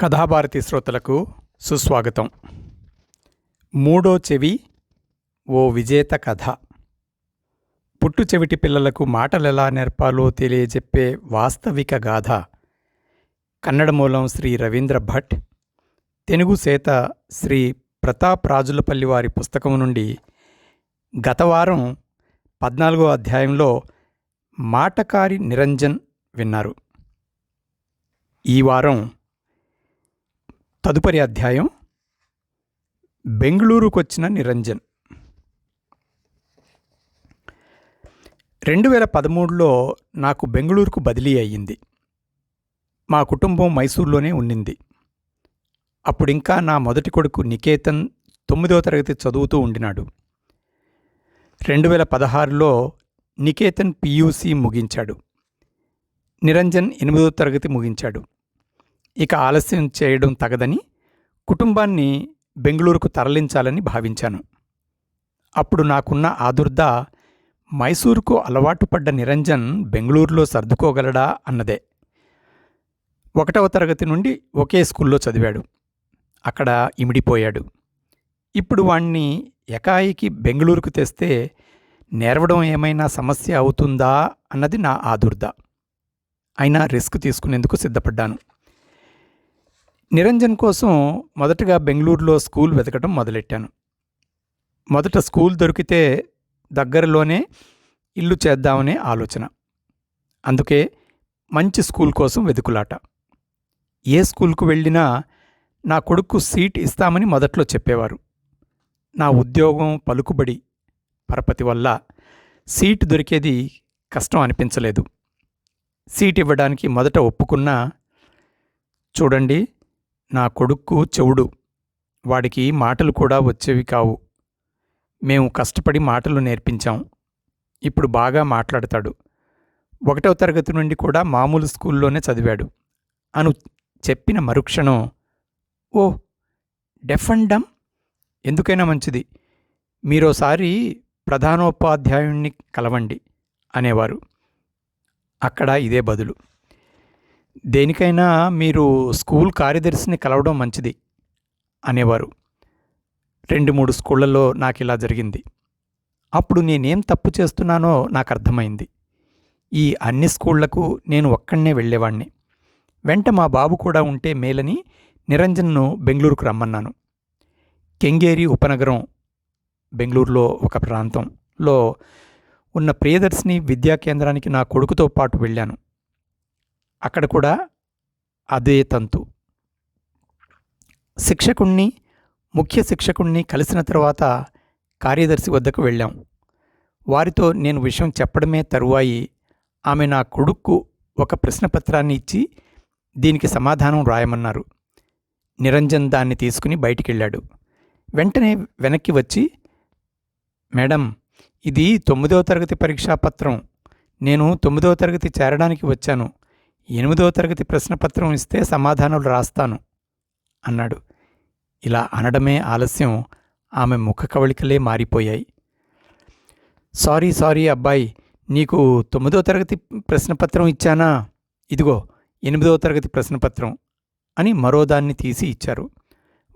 కథాభారతి శ్రోతలకు సుస్వాగతం. మూడో చెవి ఓ విజేత కథ. పుట్టు చెవిటి పిల్లలకు మాటలు ఎలా నేర్పాలో తెలియజెప్పే వాస్తవిక గాథ. కన్నడ మూలం శ్రీ రవీంద్ర భట్. తెలుగు సేత శ్రీ ప్రతాప్ రాజులపల్లి వారి పుస్తకం నుండి గత వారం పద్నాలుగో అధ్యాయంలో మాటకారి నిరంజన్ విన్నారు. ఈ వారం తదుపరి అధ్యాయం బెంగళూరుకొచ్చిన నిరంజన్. రెండు వేల పదమూడులో నాకు బెంగళూరుకు బదిలీ అయ్యింది. మా కుటుంబం మైసూర్లోనే ఉండింది అప్పుడింకా నా మొదటి కొడుకు నికేతన్ తొమ్మిదవ తరగతి చదువుతూ ఉండినాడు. రెండు వేల పదహారులో నికేతన్ పియూసీ ముగించాడు. నిరంజన్ ఎనిమిదో తరగతి ముగించాడు. ఇక ఆలస్యం చేయడం తగదని కుటుంబాన్ని బెంగళూరుకు తరలించాలని భావించాను. అప్పుడు నాకున్న ఆదుర్ద మైసూరుకు అలవాటు పడ్డ నిరంజన్ బెంగళూరులో సర్దుకోగలడా? అన్నదే. ఒకటవ తరగతి నుండి ఒకే స్కూల్లో చదివాడు. అక్కడ ఇమిడిపోయాడు. ఇప్పుడు వాణ్ణి ఎకాయికి బెంగళూరుకు తెస్తే నేర్వడం ఏమైనా సమస్య అవుతుందా? అన్నది నా ఆదుర్ద. అయినా రిస్క్ తీసుకునేందుకు సిద్ధపడ్డాను. నిరంజన్ కోసం మొదటగా బెంగళూరులో స్కూల్ వెతకడం మొదలెట్టాను. మొదట స్కూల్ దొరికితే దగ్గరలోనే ఇల్లు చేద్దామనే ఆలోచన. అందుకే మంచి స్కూల్ కోసం వెతుకులాట. ఏ స్కూల్కు వెళ్ళినా నా కొడుకు సీట్ ఇస్తామని మొదట్లో చెప్పేవారు. నా ఉద్యోగం పలుకుబడి పరపతి వల్ల సీట్ దొరికేది కష్టం అనిపించలేదు. సీట్ ఇవ్వడానికి మొదట ఒప్పుకున్నా చూడండి నా కొడుక్కు చెవుడు. వాడికి మాటలు కూడా వచ్చేవి కావు. మేము కష్టపడి మాటలు నేర్పించాం. ఇప్పుడు బాగా మాట్లాడతాడు. ఒకటవ తరగతి నుండి కూడా మామూలు స్కూల్లోనే చదివాడు. అను చెప్పిన మరుక్షణం ఓ డెఫ్ అండ్ డమ్. ఎందుకైనా మంచిది. మీరోసారి ప్రధానోపాధ్యాయుణ్ణి కలవండి అనేవారు. అక్కడ ఇదే బదులు. దేనికైనా మీరు స్కూల్ కార్యదర్శిని కలవడం మంచిది అనేవారు. రెండు మూడు స్కూళ్ళల్లో నాకు ఇలా జరిగింది. అప్పుడు నేనేం తప్పు చేస్తున్నానో నాకు అర్థమైంది. ఈ అన్ని స్కూళ్ళకు నేను ఒక్కడనే వెళ్ళేవాణ్ణి. వెంట మా బాబు కూడా ఉంటే మేలని నిరంజన్ను బెంగళూరుకు రమ్మన్నాను. కెంగేరి ఉపనగరం బెంగళూరులో ఒక ప్రాంతంలో ఉన్న ప్రియదర్శిని విద్యా కేంద్రానికి నా కొడుకుతో పాటు వెళ్ళాను. అక్కడ కూడా అదే తంతు. శిక్షకుణ్ణి ముఖ్య శిక్షకుణ్ణి కలిసిన తర్వాత కార్యదర్శి వద్దకు వెళ్ళాం. వారితో నేను విషయం చెప్పడమే తరువాయి ఆమె నా కొడుక్కు ఒక ప్రశ్నపత్రాన్ని ఇచ్చి దీనికి సమాధానం రాయమన్నారు. నిరంజన్ దాన్ని తీసుకుని బయటికెళ్ళాడు. వెంటనే వెనక్కి వచ్చి మేడం ఇది తొమ్మిదవ తరగతి పరీక్షా పత్రం. నేను తొమ్మిదవ తరగతి చేరడానికి వచ్చాను. ఎనిమిదో తరగతి ప్రశ్నపత్రం ఇస్తే సమాధానాలు రాస్తాను అన్నాడు. ఇలా అనడమే ఆలస్యం ఆమె ముఖ కవళికలే మారిపోయాయి. సారీ సారీ అబ్బాయి నీకు తొమ్మిదో తరగతి ప్రశ్నపత్రం ఇచ్చానా? ఇదిగో ఎనిమిదో తరగతి ప్రశ్నపత్రం అని మరో దాన్ని తీసి ఇచ్చారు.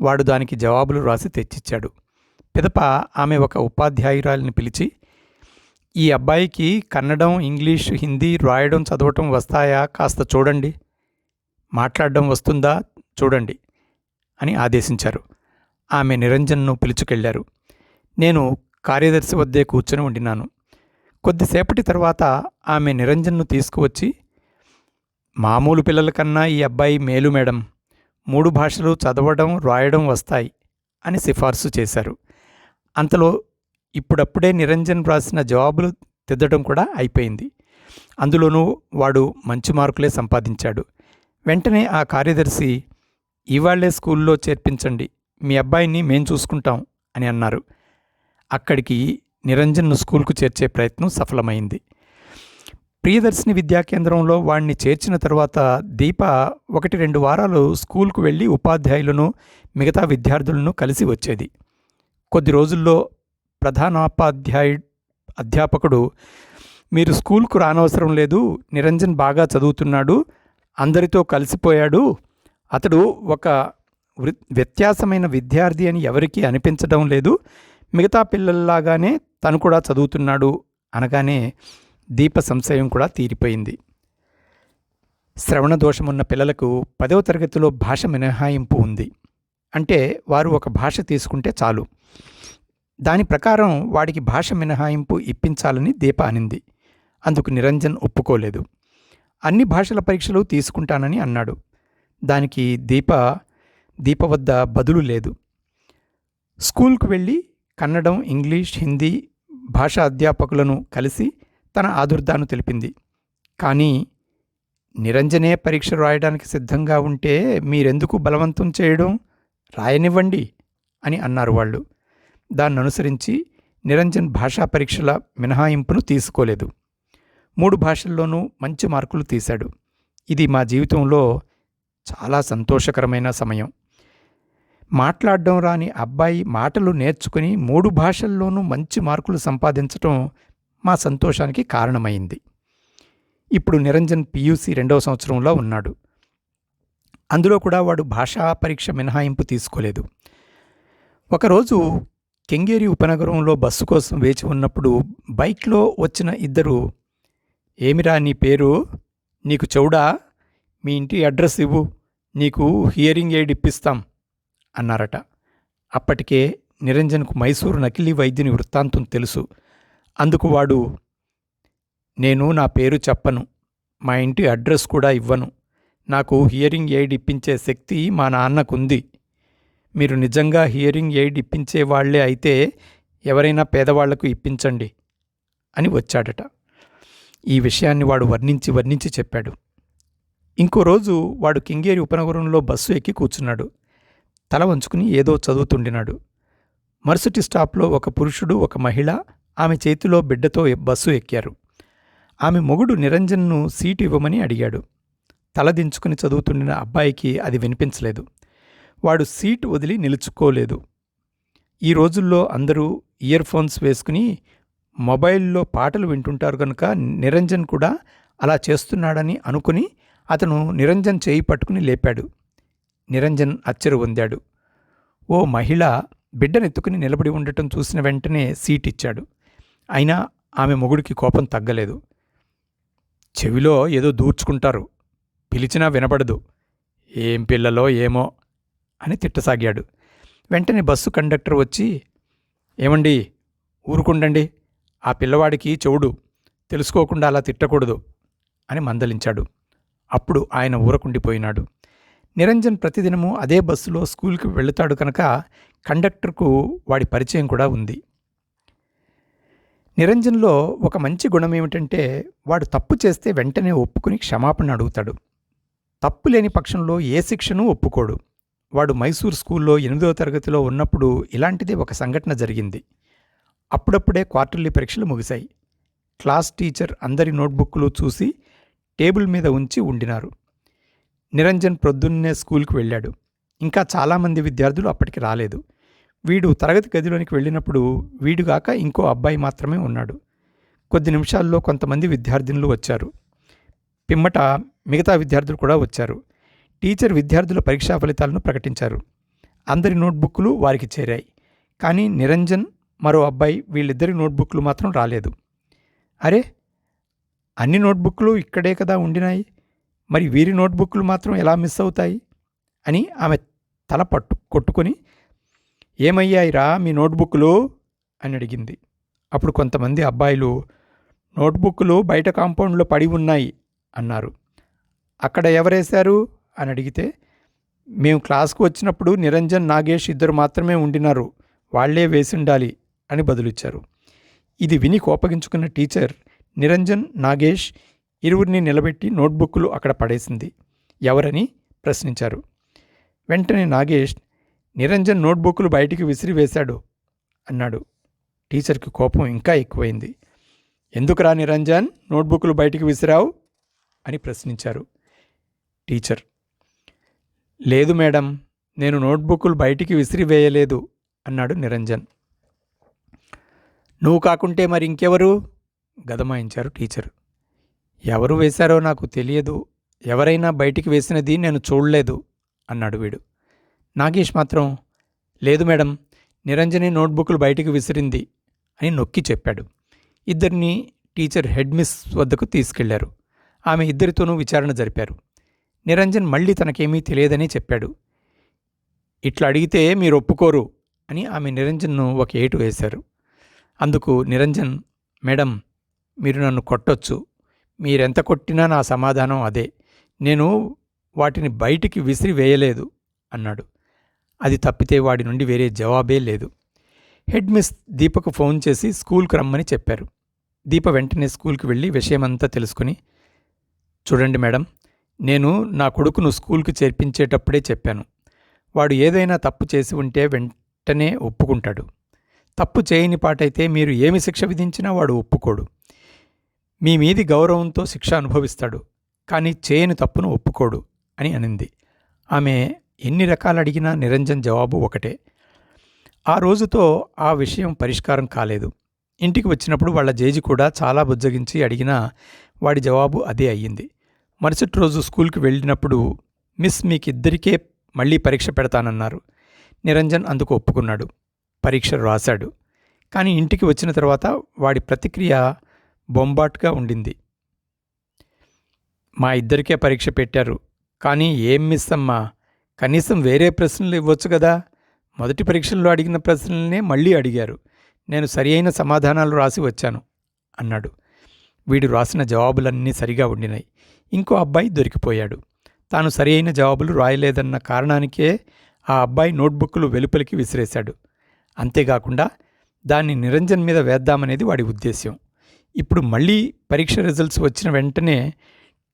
వాడు దానికి జవాబులు రాసి తెచ్చిచ్చాడు. పిదప ఆమె ఒక ఉపాధ్యాయురాలిని పిలిచి ఈ అబ్బాయికి కన్నడం ఇంగ్లీష్ హిందీ రాయడం చదవటం వస్తాయా? కాస్త చూడండి. మాట్లాడడం వస్తుందా? చూడండి అని ఆదేశించారు. ఆమె నిరంజన్ను పిలుచుకెళ్ళారు. నేను కార్యదర్శి వద్దే కూర్చొని ఉండినాను. కొద్దిసేపటి తర్వాత ఆమె నిరంజన్ను తీసుకువచ్చి మామూలు పిల్లల కన్నా ఈ అబ్బాయి మేలు మేడం. మూడు భాషలు చదవడం రాయడం వస్తాయి అని సిఫార్సు చేశారు. అంతలో ఇప్పుడప్పుడే నిరంజన్ వ్రాసిన జవాబులు తిద్దడం కూడా అయిపోయింది. అందులోనూ వాడు మంచి మార్కులే సంపాదించాడు. వెంటనే ఆ కార్యదర్శి ఇవాళ్ళే స్కూల్లో చేర్పించండి మీ అబ్బాయిని మేం చూసుకుంటాం అని అన్నారు. అక్కడికి నిరంజన్ను స్కూల్కు చేర్చే ప్రయత్నం సఫలమైంది. ప్రియదర్శిని విద్యా కేంద్రంలో వాణ్ణి చేర్చిన తర్వాత దీప ఒకటి రెండు వారాలు స్కూల్కు వెళ్ళి ఉపాధ్యాయులను మిగతా విద్యార్థులను కలిసి వచ్చేది. కొద్ది రోజుల్లో ప్రధానోపాధ్యాయు అధ్యాపకుడు మీరు స్కూల్కు రానవసరం లేదు నిరంజన్ బాగా చదువుతున్నాడు అందరితో కలిసిపోయాడు. అతడు ఒక వ్యత్యాసమైన విద్యార్థి అని ఎవరికీ అనిపించడం లేదు. మిగతా పిల్లల్లాగానే తను కూడా చదువుతున్నాడు. అనగానే దీప సంశయం కూడా తీరిపోయింది. శ్రవణ దోషమున్న పిల్లలకు పదవ తరగతిలో భాష మినహాయింపు ఉంది. అంటే వారు ఒక భాష తీసుకుంటే చాలు. దాని ప్రకారం వాడికి భాష మినహాయింపు ఇప్పించాలని దీప అనింది. అందుకు నిరంజన్ ఒప్పుకోలేదు. అన్ని భాషల పరీక్షలు తీసుకుంటానని అన్నాడు. దానికి దీప దీప వద్ద బదులు లేదు. స్కూల్కు వెళ్ళి కన్నడం ఇంగ్లీష్ హిందీ భాషా అధ్యాపకులను కలిసి తన ఆదుర్దాను తెలిపింది. కానీ నిరంజనే పరీక్ష రాయడానికి సిద్ధంగా ఉంటే మీరెందుకు బలవంతం చేయడం? రాయనివ్వండి అని అన్నారు వాళ్ళు. దాన్ని అనుసరించి నిరంజన్ భాషా పరీక్షల మినహాయింపును తీసుకోలేదు. మూడు భాషల్లోనూ మంచి మార్కులు తీశాడు. ఇది మా జీవితంలో చాలా సంతోషకరమైన సమయం. మాట్లాడడం రాని అబ్బాయి మాటలు నేర్చుకుని మూడు భాషల్లోనూ మంచి మార్కులు సంపాదించటం మా సంతోషానికి కారణమైంది. ఇప్పుడు నిరంజన్ పియూసీ రెండవ సంవత్సరంలో ఉన్నాడు. అందులో కూడా వాడు భాషా పరీక్ష మినహాయింపు తీసుకోలేదు. ఒకరోజు కెంగేరి ఉపనగరంలో బస్సు కోసం వేచి ఉన్నప్పుడు బైక్లో వచ్చిన ఇద్దరు ఏమిరా నీ పేరు? నీకు చౌడా మీ ఇంటి అడ్రస్ ఇవ్వు. నీకు హియరింగ్ ఎయిడ్ ఇప్పిస్తాం అన్నారట. అప్పటికే నిరంజన్కు మైసూరు నకిలీ వైద్యుని వృత్తాంతం తెలుసు. అందుకు వాడు నేను నా పేరు చెప్పను. మా ఇంటి అడ్రస్ కూడా ఇవ్వను. నాకు హియరింగ్ ఎయిడ్ ఇప్పించే శక్తి మా నాన్నకుంది. మీరు నిజంగా హియరింగ్ ఎయిడ్ ఇప్పించే వాళ్ళే అయితే ఎవరైనా పేదవాళ్ళకు ఇప్పించండి అని వచ్చాడట. ఈ విషయాన్ని వాడు వర్ణించి వర్ణించి చెప్పాడు. ఇంకో రోజు వాడు కింగేరి ఉపనగరంలో బస్సు ఎక్కి కూర్చున్నాడు. తల వంచుకుని ఏదో చదువుతుండినాడు. మరుసటి స్టాప్లో ఒక పురుషుడు ఒక మహిళ ఆమె చేతిలో బిడ్డతో బస్సు ఎక్కారు. ఆమె మొగుడు నిరంజన్ను సీటు ఇవ్వమని అడిగాడు. తలదించుకుని చదువుతుండిన అబ్బాయికి అది వినిపించలేదు. వాడు సీటు వదిలి నిలుచుకోలేదు. ఈ రోజుల్లో అందరూ ఇయర్ ఫోన్స్ వేసుకుని మొబైల్లో పాటలు వింటుంటారు కనుక నిరంజన్ కూడా అలా చేస్తున్నాడని అనుకుని అతను నిరంజన్ చేయి పట్టుకుని లేపాడు. నిరంజన్ అచ్చరు పొందాడు. ఓ మహిళ బిడ్డనెత్తుకుని నిలబడి ఉండటం చూసిన వెంటనే సీట్ ఇచ్చాడు. అయినా ఆమె మొగుడికి కోపం తగ్గలేదు. చెవిలో ఏదో దూర్చుకుంటారు. పిలిచినా వినపడదు. ఏం పిల్లలో ఏమో అని తిట్టసాగాడు. వెంటనే బస్సు కండక్టర్ వచ్చి ఏమండి? ఊరుకుండండి. ఆ పిల్లవాడికి చెవుడు. తెలుసుకోకుండా అలా తిట్టకూడదు అని మందలించాడు. అప్పుడు ఆయన ఊరకుండిపోయినాడు. నిరంజన్ ప్రతిదినము అదే బస్సులో స్కూల్కి వెళుతాడు కనుక కండక్టర్కు వాడి పరిచయం కూడా ఉంది. నిరంజన్లో ఒక మంచి గుణం ఏమిటంటే వాడు తప్పు చేస్తే వెంటనే ఒప్పుకుని క్షమాపణ అడుగుతాడు. తప్పు లేని పక్షంలో ఏ శిక్షను ఒప్పుకోడు. వాడు మైసూర్ స్కూల్లో ఎనిమిదవ తరగతిలో ఉన్నప్పుడు ఇలాంటిదే ఒక సంఘటన జరిగింది. అప్పుడప్పుడే క్వార్టర్లీ పరీక్షలు ముగిశాయి. క్లాస్ టీచర్ అందరి నోట్బుక్లు చూసి టేబుల్ మీద ఉంచి ఉండినారు. నిరంజన్ ప్రొద్దున్నే స్కూల్కి వెళ్ళాడు. ఇంకా చాలామంది విద్యార్థులు అప్పటికి రాలేదు. వీడు తరగతి గదిలోనికి వెళ్ళినప్పుడు వీడుగాక ఇంకో అబ్బాయి మాత్రమే ఉన్నాడు. కొద్ది నిమిషాల్లో కొంతమంది విద్యార్థినులు వచ్చారు. పిమ్మట మిగతా విద్యార్థులు కూడా వచ్చారు. టీచర్ విద్యార్థుల పరీక్షా ఫలితాలను ప్రకటించారు. అందరి నోట్బుక్లు వారికి చేరాయి. కానీ నిరంజన్ మరో అబ్బాయి వీళ్ళిద్దరి నోట్బుక్లు మాత్రం రాలేదు. అరే! అన్ని నోట్బుక్లు ఇక్కడే కదా ఉండినాయి. మరి వీరి నోట్బుక్లు మాత్రం ఎలా మిస్ అవుతాయి? అని ఆమె తల పట్టు కొట్టుకొని ఏమయ్యాయిరా మీ నోట్బుక్లు అని అడిగింది. అప్పుడు కొంతమంది అబ్బాయిలు నోట్బుక్లు బయట కాంపౌండ్లో పడి ఉన్నాయి అన్నారు. అక్కడ ఎవరేశారు? అని అడిగితే మేము క్లాస్కు వచ్చినప్పుడు నిరంజన్ నాగేష్ ఇద్దరు మాత్రమే ఉండినారు. వాళ్ళే వేసిండాలి అని బదులిచ్చారు. ఇది విని కోపగించుకున్న టీచర్ నిరంజన్ నాగేష్ ఇరువురిని నిలబెట్టి నోట్బుక్లు అక్కడ పడేసింది. ఎవరని ప్రశ్నించారు. వెంటనే నాగేష్ నిరంజన్ నోట్బుక్లు బయటికి విసిరివేశాడు అన్నాడు. టీచర్కి కోపం ఇంకా ఎక్కువైంది. ఎందుకురా నిరంజన్ నోట్బుక్లు బయటికి విసిరావు? అని ప్రశ్నించారు టీచర్. లేదు మేడం నేను నోట్బుక్లు బయటికి విసిరివేయలేదు అన్నాడు నిరంజన్. నువ్వు కాకుంటే మరి ఇంకెవరు? గదమాయించారు టీచర్. ఎవరు వేశారో నాకు తెలియదు ఎవరైనా బయటికి వేసినది నేను చూడలేదు అన్నాడు వీడు. నాగేష్ మాత్రం లేదు మేడం నిరంజని నోట్బుక్లు బయటికి విసిరింది అని నొక్కి చెప్పాడు. ఇద్దరిని టీచర్ హెడ్ మిస్ వద్దకు తీసుకెళ్ళారు. ఆమె ఇద్దరితోనూ విచారణ జరిపారు. నిరంజన్ మళ్ళీ తనకేమీ తెలియదని చెప్పాడు. ఇట్లా అడిగితే మీరు ఒప్పుకోరు అని ఆమె నిరంజన్ను ఒక ఏటు వేశారు. అందుకు నిరంజన్ మేడం మీరు నన్ను కొట్టొచ్చు. మీరెంత కొట్టినా నా సమాధానం అదే. నేను వాటిని బయటికి విసిరి వేయలేదు అన్నాడు. అది తప్పితే వాడి నుండి వేరే జవాబే లేదు. హెడ్ మిస్ దీపకు ఫోన్ చేసి స్కూల్కి రమ్మని చెప్పారు. దీప వెంటనే స్కూల్కి వెళ్ళి విషయమంతా తెలుసుకుని చూడండి మేడం నేను నా కొడుకును స్కూల్కి చేర్పించేటప్పుడే చెప్పాను. వాడు ఏదైనా తప్పు చేసి ఉంటే వెంటనే ఒప్పుకుంటాడు. తప్పు చేయని పాటైతే మీరు ఏమి శిక్ష విధించినా వాడు ఒప్పుకోడు. మీ మీది గౌరవంతో శిక్ష అనుభవిస్తాడు కానీ చేయని తప్పును ఒప్పుకోడు అని అనింది. ఆమె ఎన్ని రకాలు అడిగినా నిరంజన్ జవాబు ఒకటే. ఆ రోజుతో ఆ విషయం పరిష్కారం కాలేదు. ఇంటికి వచ్చినప్పుడు వాళ్ళ జేజి కూడా చాలా బుజ్జగించి అడిగినా వాడి జవాబు అదే అయ్యింది. మరుసటి రోజు స్కూల్కి వెళ్ళినప్పుడు మిస్ మీకిద్దరికే మళ్ళీ పరీక్ష పెడతానన్నారు. నిరంజన్ అందుకు ఒప్పుకున్నాడు. పరీక్ష రాశాడు. కానీ ఇంటికి వచ్చిన తర్వాత వాడి ప్రతిక్రియ బొంబాట్గా ఉండింది. మా ఇద్దరికే పరీక్ష పెట్టారు. కానీ ఏం మిస్ అమ్మా? కనీసం వేరే ప్రశ్నలు ఇవ్వచ్చు కదా? మొదటి పరీక్షల్లో అడిగిన ప్రశ్నలనే మళ్ళీ అడిగారు. నేను సరి అయిన సమాధానాలు రాసి వచ్చాను అన్నాడు. వీడు రాసిన జవాబులన్నీ సరిగా ఉండినాయి. ఇంకో అబ్బాయి దొరికిపోయాడు. తాను సరి అయిన జవాబులు రాయలేదన్న కారణానికే ఆ అబ్బాయి నోట్బుక్లు వెలుపలికి విసిరేశాడు. అంతేకాకుండా దాన్ని నిరంజన్ మీద వేద్దామనేది వాడి ఉద్దేశ్యం. ఇప్పుడు మళ్ళీ పరీక్ష రిజల్ట్స్ వచ్చిన వెంటనే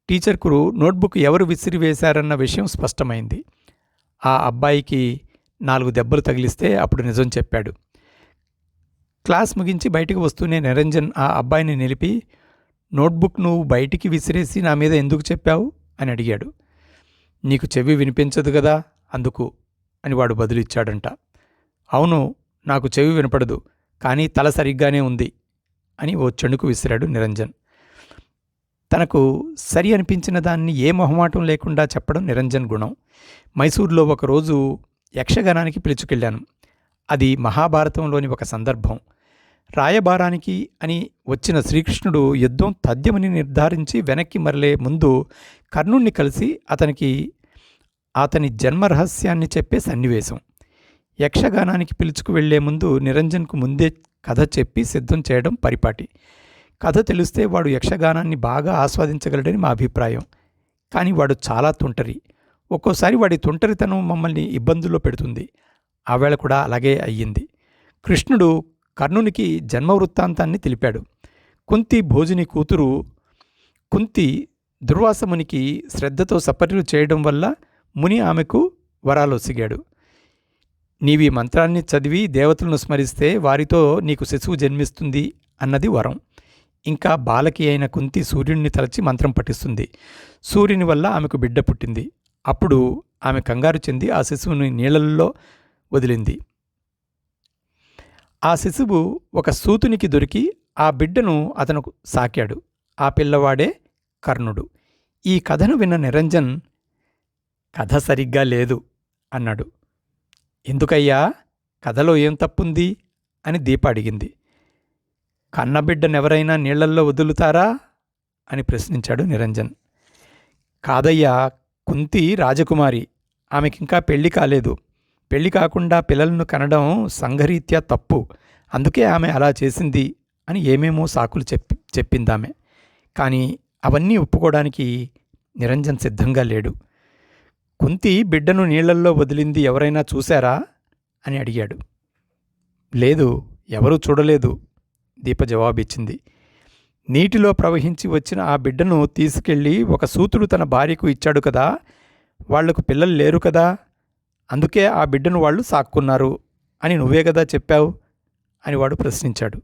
టీచర్కు నోట్బుక్ ఎవరు విసిరివేశారన్న విషయం స్పష్టమైంది. ఆ అబ్బాయికి నాలుగు దెబ్బలు తగిలిస్తే అప్పుడు నిజం చెప్పాడు. క్లాస్ ముగించి బయటకు వస్తూనే నిరంజన్ ఆ అబ్బాయిని నిలిపి నోట్బుక్ నువ్వు బయటికి విసిరేసి నా మీద ఎందుకు చెప్పావు? అని అడిగాడు. నీకు చెవి వినిపించదు కదా అందుకు అని వాడు బదులిచ్చాడంట. అవును నాకు చెవి వినపడదు కానీ తల సరిగ్గానే ఉంది అని ఓ చెణుకు విసిరాడు నిరంజన్. తనకు సరి అనిపించిన దాన్ని ఏ మొహమాటం లేకుండా చెప్పడం నిరంజన్ గుణం. మైసూర్లో ఒకరోజు యక్షగానానికి పిలుచుకెళ్ళాను. అది మహాభారతంలోని ఒక సందర్భం. రాయబారానికి అని వచ్చిన శ్రీకృష్ణుడు యుద్ధం తథ్యమని నిర్ధారించి వెనక్కి మరలే ముందు కర్ణుణ్ణి కలిసి అతనికి అతని జన్మరహస్యాన్ని చెప్పే సన్నివేశం. యక్షగానానికి పిలుచుకు వెళ్ళే ముందు నిరంజన్కు ముందే కథ చెప్పి సిద్ధం చేయడం పరిపాటి. కథ తెలిస్తే వాడు యక్షగానాన్ని బాగా ఆస్వాదించగలడని మా అభిప్రాయం. కానీ వాడు చాలా తుంటరి. ఒక్కోసారి వాడి తుంటరితనం మమ్మల్ని ఇబ్బందుల్లో పెడుతుంది. ఆవేళ కూడా అలాగే అయ్యింది. కృష్ణుడు కర్ణునికి జన్మ వృత్తాంతాన్ని తెలిపాడు. కుంతి భోజుని కూతురు కుంతి దుర్వాసమునికి శ్రద్ధతో సపర్యలు చేయడం వల్ల ముని ఆమెకు వరాలొసిగాడు. నీవి మంత్రాన్ని చదివి దేవతలను స్మరిస్తే వారితో నీకు శిశువు జన్మిస్తుంది అన్నది వరం. ఇంకా బాలకి అయిన కుంతి సూర్యుడిని తలచి మంత్రం పఠిస్తుంది. సూర్యుని వల్ల ఆమెకు బిడ్డ పుట్టింది. అప్పుడు ఆమె కంగారు చెంది ఆ శిశువుని నీళ్ళల్లో వదిలింది. ఆ శిశువు ఒక సూతునికి దొరికి ఆ బిడ్డను అతను సాకాడు. ఆ పిల్లవాడే కర్ణుడు. ఈ కథను విన్న నిరంజన్ కథ సరిగ్గా లేదు అన్నాడు. ఎందుకయ్యా? కథలో ఏం తప్పుంది? అని దీప అడిగింది. కన్నబిడ్డనెవరైనా నీళ్ళల్లో వదులుతారా? అని ప్రశ్నించాడు నిరంజన్. కాదయ్యా కుంతి రాజకుమారి. ఆమెకింకా పెళ్ళి కాలేదు. పెళ్ళి కాకుండా పిల్లలను కనడం సంఘరీత్యా తప్పు. అందుకే ఆమె అలా చేసింది అని ఏమేమో సాకులు చెప్పి చెప్పిందామె. కానీ అవన్నీ ఒప్పుకోవడానికి నిరంజన్ సిద్ధంగా లేడు. కుంతి బిడ్డను నీళ్ళల్లో వదిలింది ఎవరైనా చూశారా? అని అడిగాడు. లేదు ఎవరూ చూడలేదు దీప జవాబిచ్చింది. నీటిలో ప్రవహించి వచ్చిన ఆ బిడ్డను తీసుకెళ్ళి ఒక సూతుడు తన భార్యకు ఇచ్చాడు కదా? వాళ్ళకు పిల్లలు లేరు కదా? అందుకే ఆ బిడ్డను వాళ్ళు సాక్కున్నారు. అని నువ్వే కదా చెప్పావు? అని వాడు ప్రశ్నించాడు.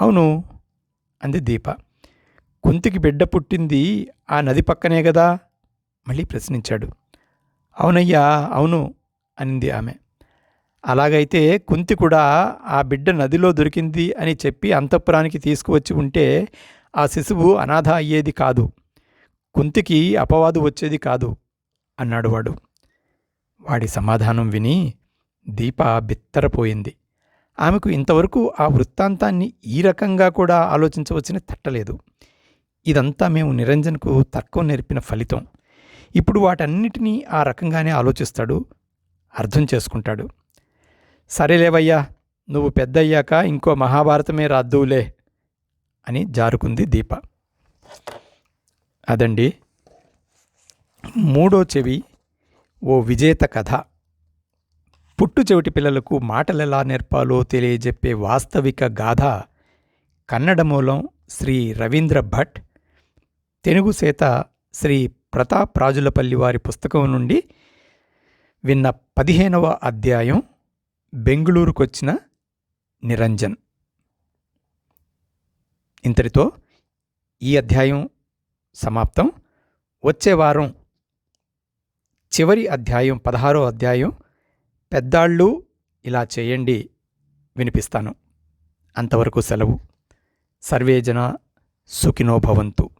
అవును అంది దీప. కుంతికి బిడ్డ పుట్టింది ఆ నది పక్కనే కదా? మళ్ళీ ప్రశ్నించాడు. అవునయ్యా అవును అనింది ఆమె. అలాగైతే కుంతి కూడా ఆ బిడ్డ నదిలో దొరికింది అని చెప్పి అంతఃపురానికి తీసుకువచ్చి ఉంటే ఆ శిశువు అనాథ అయ్యేది కాదు. కుంతికి అపవాదు వచ్చేది కాదు అన్నాడు వాడు. వాడి సమాధానం విని దీప బిత్తరపోయింది. ఆమెకు ఇంతవరకు ఆ వృత్తాంతాన్ని ఈ రకంగా కూడా ఆలోచించవచ్చని తట్టలేదు. ఇదంతా మేము నిరంజన్కు తర్కం నేర్పిన ఫలితం. ఇప్పుడు వాటన్నిటినీ ఆ రకంగానే ఆలోచిస్తాడు అర్థం చేసుకుంటాడు. సరేలేవయ్యా నువ్వు పెద్దయ్యాక ఇంకో మహాభారతమే రాద్దువులే అని జారుకుంది దీప. అదండి మూడో చెవి ఓ విజేత కథ. పుట్టు చెవిటి పిల్లలకు మాటలెలా నేర్పాలో తెలియజెప్పే వాస్తవిక గాథ కన్నడ మూలం శ్రీ రవీంద్ర భట్. తెలుగు సేత శ్రీ ప్రతాప్ రాజులపల్లి వారి పుస్తకం నుండి విన్న పదిహేనవ అధ్యాయం బెంగుళూరుకొచ్చిన నిరంజన్. ఇంతటితో ఈ అధ్యాయం సమాప్తం. వచ్చే వారం చివరి అధ్యాయం పదహారో అధ్యాయం పెద్దాళ్ళు ఇలా చేయండి వినిపిస్తాను. అంతవరకు సెలవు. సర్వేజన సుఖినోభవంతు